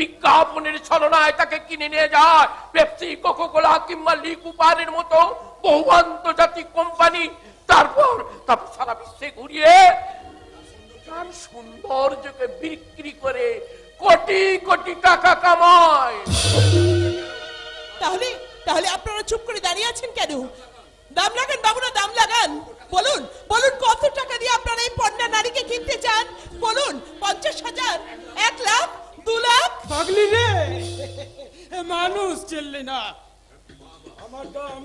বিজ্ঞাপনের ছলনায় তাকে কিনে নিয়ে যায়। পেপসি কোকো কোলা কিংবা লিকুপারের মতো বহু আন্তর্জাতিক কোম্পানি। তারপর তারপর সারা বিশ্বে ঘুরিয়ে তার সৌন্দর্যকে বিক্রি করে কোটি কোটি টাকা কামায়। তাহলে তাহলে আপনারা চুপ করে দাঁড়িয়ে আছেন কেন? দাম লাগান বাবুরা, দাম লাগান। বলুন বলুন কত টাকা দিয়ে আপনারা এই পণ্যা নারীকে কিনতে চান? বলুন, পঞ্চাশ হাজার, এক লাখ? চেললি না আমার দাম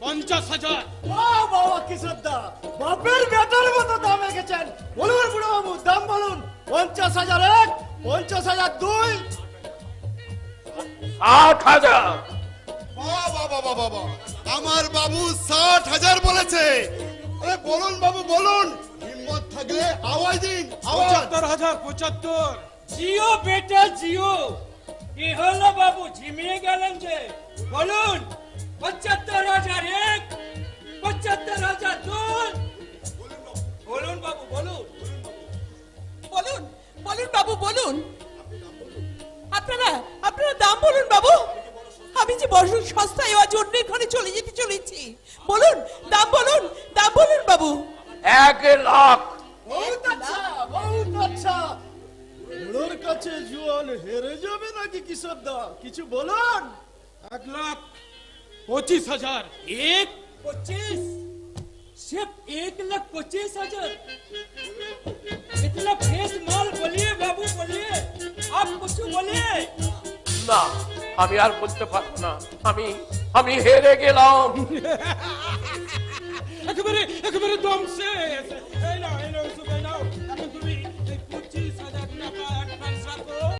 পঞ্চাশ হাজার। বাহ বাবা কিশোরদা বাপের বেটার মতো দাম রেখেছেন বলুন বুড়ো বাবু দাম বলুন। পঞ্চাশ হাজার এক পঞ্চাশ হাজার দুই। ষাট হাজার। বাবা বাবা বাবা আমার বাবু ষাট হাজার বলেছে। আরে বলুন বাবু বলুন। হিম্মত থাকলে আওয়াজ দিন আওয়াজ। পঁচাত্তর হাজার পঁচাত্তর। জিও বেটা জিও। কি হলো বাবু ঝিমিয়ে গেলেন যে বলুন পঁচাত্তর হাজার এক পঁচাত্তর হাজার দুই। বলুন বাবু বলুন। বলুন বলুন বাবু বলুন। আপনারা আপনারা দাম বলুন বাবু। আমি যে বড় সস্তায় আজ অন্যের ঘরে চলে যেতে চলেছি। বলুন দাম বলুন দাম বলুন বাবু। এক লাখ বুড়োর কাছে জুয়ান হেরে যাবে নাকি কিশোরদা কিছু বলুন এক লাখ পঁচিশ হাজার एक पच्चीस सिर्फ एक लाख पच्चीस हजार इतना फ्रेश माल बोलिए बाबू बोलिए आप कुछ बोलिए না আমি আর বলতে পারবো না আমি আমি হেরে গেলাম একেবারে একেবারে দম শেষ